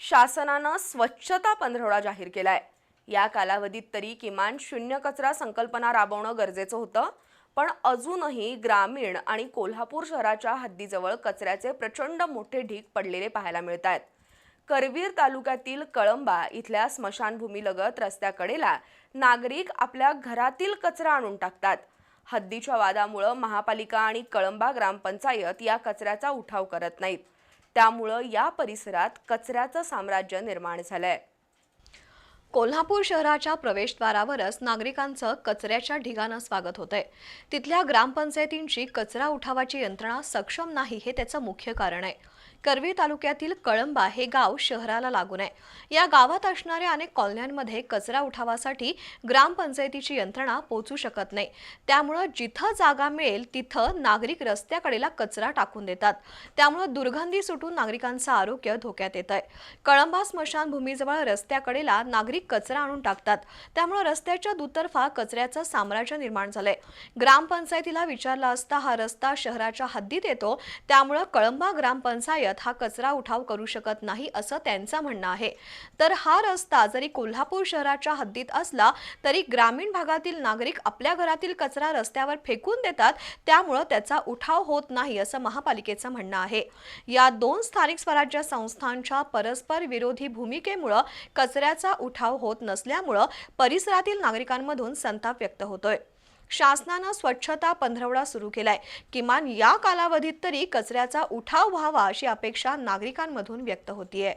शासनानं स्वच्छता पंधरवडा जाहीर केला आहे या कालावधीत तरी किमान शून्य कचरा संकल्पना राबवणं गरजेचं होतं पण अजूनही ग्रामीण आणि कोल्हापूर शहराच्या हद्दीजवळ कचऱ्याचे प्रचंड मोठे ढीग पडलेले पाहायला मिळत आहेत करवीर तालुक्यातील कळंबा इथल्या स्मशानभूमीलगत रस्त्याकडेला नागरिक आपल्या घरातील कचरा आणून टाकतात. हद्दीच्या वादामुळं महापालिका आणि कळंबा ग्रामपंचायत या कचऱ्याचा उठाव करत नाहीत. त्यामुळं या परिसरात कचऱ्याचं साम्राज्य निर्माण झालंय. कोल्हापूर शहराच्या प्रवेशद्वारावरच नागरिकांचं कचऱ्याच्या ढिगानं स्वागत होतंय. तिथल्या ग्रामपंचायतींची कचरा उठावाची यंत्रणा सक्षम नाही हे त्याचं मुख्य कारण आहे. करवी तालुक्यातील कळंबा हे गाव शहराला लागून आहे. या गावात असणाऱ्या अनेक कॉलन्यांमध्ये कचरा उठावासाठी ग्रामपंचायतीची यंत्रणा पोचू शकत नाही. त्यामुळं जिथं जागा मिळेल तिथं नागरिक रस्त्याकडेला कचरा टाकून देतात. त्यामुळं दुर्गंधी सुटून नागरिकांचं आरोग्य धोक्यात येत आहे कळंबा स्मशानभूमीजवळ रस्त्याकडेला नागरिक कचरा आणून टाकतात. त्यामुळं रस्त्याच्या दुतर्फा कचऱ्याचं साम्राज्य निर्माण झालंय. ग्रामपंचायतीला विचारला असता हा रस्ता शहराच्या हद्दीत येतो. त्यामुळं कळंबा ग्रामपंचायत हा कचरा उठाव करू शकत नाही असं त्यांचं म्हणणं आहे. तर हा रस्ता जरी कोल्हापूर शहराच्या हद्दीत असला तरी ग्रामीण भागातील नागरिक आपल्या घरातील कचरा रस्त्यावर फेकून देतात त्यामुळं त्याचा उठाव होत नाही असं महापालिकेचं म्हणणं आहे. या दोन स्थानिक स्वराज्य संस्थांच्या परस्पर विरोधी भूमिकेमुळं कचऱ्याचा उठाव होत नसल्यामुळं परिसरातील नागरिकांमधून संताप व्यक्त होतोय. शासनानं स्वच्छता पंधरवडा सुरू केलाय. किमान या कालावधीत तरी कचऱ्याचा उठाव व्हावा अशी अपेक्षा नागरिकांमधून व्यक्त होतीये.